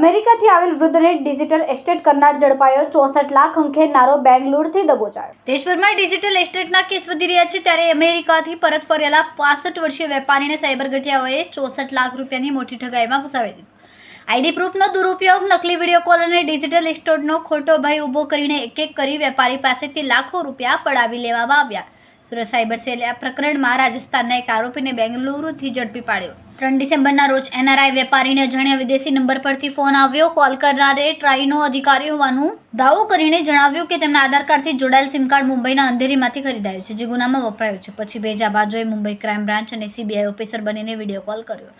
અમેરિકાથી આવેલ વૃદ્ધને digital estate કરનાર ઝડપાયો ચોસઠ લાખ અંખેરનારો બેંગ્લુરથી દબોચાયો. દેશભરમાં ડિજિટલ એસ્ટેટના કેસ વધી રહ્યા છે ત્યારે અમેરિકાથી પરત ફરેલા પાસઠ વર્ષીય વેપારીને સાયબર ગઠિયાઓએ ચોસઠ લાખ રૂપિયાની મોટી ઠગાઈમાં ફસાવી દીધો. આઈડી પ્રૂફનો દુરુપયોગ, નકલી વીડિયો કોલ અને ડિજિટલ એસ્ટેટનો ખોટો ભય ઊભો કરીને એક એક કરી વેપારી પાસેથી લાખો રૂપિયા પડાવી લેવામાં આવ્યા. સુરત સાયબર સેલે આ પ્રકરણમાં રાજસ્થાનના એક આરોપીને બેંગલુરુથી ઝડપી પાડ્યો. ત્રણ ડિસેમ્બરના રોજ એનઆરઆઈ વેપારીને અજાણ્યા વિદેશી નંબર પરથી ફોન આવ્યો. કોલ કરનારે ટ્રાઈનો અધિકારી હોવાનું દાવો કરીને જણાવ્યું કે તેમના આધાર કાર્ડથી જોડાયેલ સિમ કાર્ડ મુંબઈના અંધેરીમાંથી ખરીદાયું છે, જે ગુનામાં વપરાયું છે. પછી ભેજા બાજુએ મુંબઈ ક્રાઇમ બ્રાન્ચ અને સીબીઆઈ ઓફિસર બનીને વીડિયો કોલ કર્યો.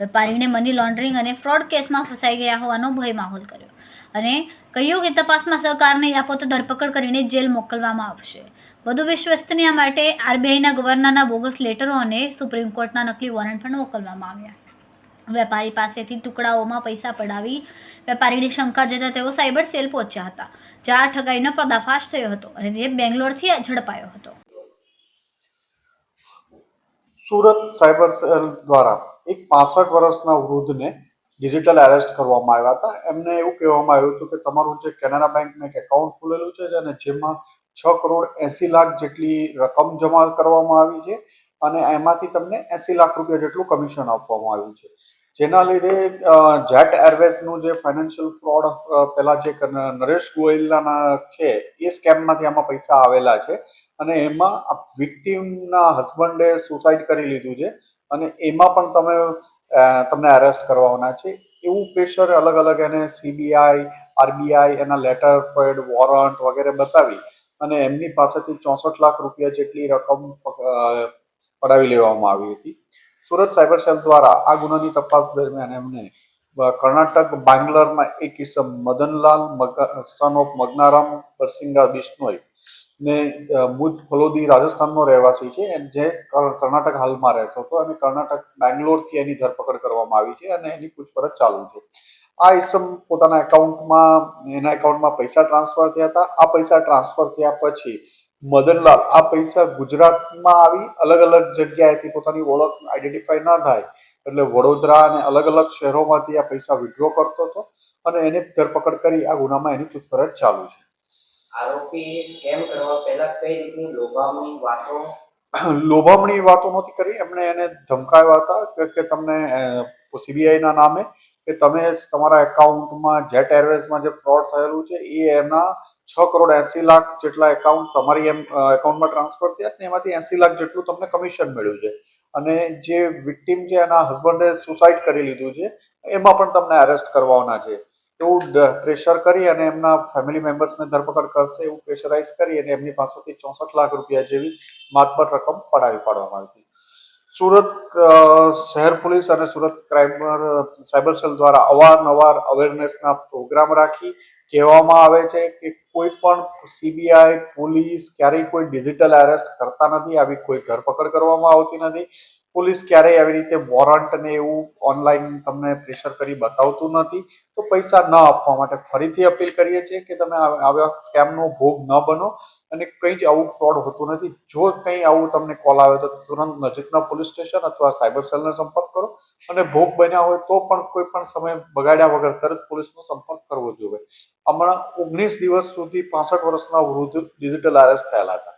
વેપારીને મની લોન્ડરિંગ અને ફ્રોડ કેસમાં ફસાઈ ગયા હોવાનો ભય માહોલ કર્યો. અને કહ્યું કે તપાસમાં સહકાર નહીં આપો તો ધરપકડ કરીને જેલ મોકલવામાં આવશે. વધુ વિશ્વસનીય માટે આરબીઆઈના ગવર્નરના બોગસ લેટરો અને સુપ્રીમ કોર્ટના નકલી વોરંટ પણ મોકલવામાં આવ્યા. વેપારી પાસેથી ટુકડાઓમાં પૈસા પડાવી વેપારીની શંકા જતા તેઓ સાયબર સેલ પહોંચ્યા હતા, જ્યાં ઠગાઈનો પર્દાફાશ થયો હતો અને તે બેંગ્લોરથી ઝડપાયો હતો. સુરત સાયબર સેલ દ્વારા એક પાસઠ વર્ષના વૃદ્ધને ડિજિટલ એરેસ્ટ કરવામાં આવ્યા હતા. એમને એવું કહેવામાં આવ્યું હતું કે તમારું જે કેનેરા બેંકમાં એક એકાઉન્ટ ખુલેલું છે અને જેમાં છ કરોડ એસી લાખ જેટલી રકમ જમા કરવામાં આવી છે અને એમાંથી તમને એસી લાખ રૂપિયા જેટલું કમિશન આપવામાં આવ્યું છે. જેના લીધે જેટ એરવેઝનું જે ફાઇનાન્શિયલ ફ્રોડ પહેલાં જે નરેશ ગોયલના છે, એ સ્કેમમાંથી આમાં પૈસા આવેલા છે અને એમાં વિક્ટીમના હસબન્ડે સુસાઇડ કરી લીધું છે. અને એમાં પણ તમે તમને અરેસ્ટ કરવાના છે. એવું પ્રેશર અલગ અલગ એને સીબીઆઈ આરબીઆઈ એના લેટર પેડ વોરંટ વગેરે બતાવી અને એમની પાસેથી ચોસઠ લાખ રૂપિયા જેટલી રકમ પડાવી લેવામાં આવી હતી. સુરત સાયબર સેલ દ્વારા આ ગુનાની તપાસ દરમિયાન એમને કર્ણાટક, બાંગ્લોરમાં એક કિસમ, મદનલાલ સન ઓફ મગનારામ બરસિંગા બિશ્નોઈ ને મુજ ફલોદી રાજસ્થાનનો રહેવાસી છે અને જે કર્ણાટક હાલમાં રહેતો હતો અને કર્ણાટક બેંગ્લોરથી એની ધરપકડ કરવામાં આવી છે અને એની પૂછપરછ ચાલુ છે. આ ઇસમ પોતાના એકાઉન્ટમાં, એના એકાઉન્ટમાં પૈસા ટ્રાન્સફર થયા હતા. આ પૈસા ટ્રાન્સફર થયા પછી મદનલાલ આ પૈસા ગુજરાતમાં આવી અલગ અલગ જગ્યાએથી પોતાની ઓળખ આઈડેન્ટિફાઈ ના થાય એટલે વડોદરા અને અલગ અલગ શહેરોમાંથી આ પૈસા વિડ્રો કરતો હતો અને એને ધરપકડ કરી આ ગુનામાં એની પૂછપરછ ચાલુ છે. આરોપી સ્કેમ કરવા પહેલા કઈ રીતની લોભામણી વાતો? લોભામણી વાતો નહોતી કરી. એમણે એને ધમકાવ્યા હતા કે- તમને સીબીઆઈના નામે કે તમે તમારા એકાઉન્ટમાં જેટ એરવેઝમાં જે ફ્રોડ થયેલું છે, એ એના છ કરોડ એસી લાખ જેટલા એકાઉન્ટ તમારી એમ એકાઉન્ટમાં ટ્રાન્સફર થયા ને એમાંથી એસી લાખ જેટલું તમને કમિશન મળ્યું છે. અને જે વિક્ટીમ છે એના હસબન્ડે સુસાઇડ કરી લીધું છે. એમાં પણ તમને અરેસ્ટ કરવાના છે. એવું પ્રેશર કરી અને એમના ફેમિલી મેમ્બર્સને ધરપકડ કરશે એવું પ્રેશરાઇઝ કરી અને એમની પાસેથી ચોસઠ લાખ રૂપિયા જેવી માતબર રકમ પડાવી પાડવામાં આવી હતી. સુરત શહેર પોલીસ અને સુરત ક્રાઇમર સાયબર સેલ દ્વારા અવારનવાર અવેરનેસના પ્રોગ્રામ રાખી કહેવામાં આવે છે કે કોઈ પણ સીબીઆઈ પોલીસ ક્યારેય કોઈ ડિજિટલ એરેસ્ટ કરતા નથી. આવી કોઈ ધરપકડ કરવામાં આવતી નથી. પોલીસ ક્યારેય આવી રીતે વોરંટ ને એવું ઓનલાઈન તમને પ્રેશર કરી બતાવતું નથી. તો પૈસા ન આપવા માટે ફરીથી અપીલ કરીએ છીએ કે તમે આવા સ્કેમનો ભોગ ન બનો અને કંઈ જ આવું ફ્રોડ હોતું નથી. જો કંઈ આવું તમને કોલ આવે તો તુરંત નજીકના પોલીસ સ્ટેશન અથવા સાયબર સેલનો સંપર્ક કરો અને ભોગ બન્યા હોય તો પણ કોઈ પણ સમય બગાડ્યા વગર તરત પોલીસનો સંપર્ક કરવો જોઈએ. હમણાં ઓગણીસ દિવસ સુધી પાસઠ વર્ષના વૃદ્ધ ડિજિટલ અરેસ્ટ થયેલા હતા.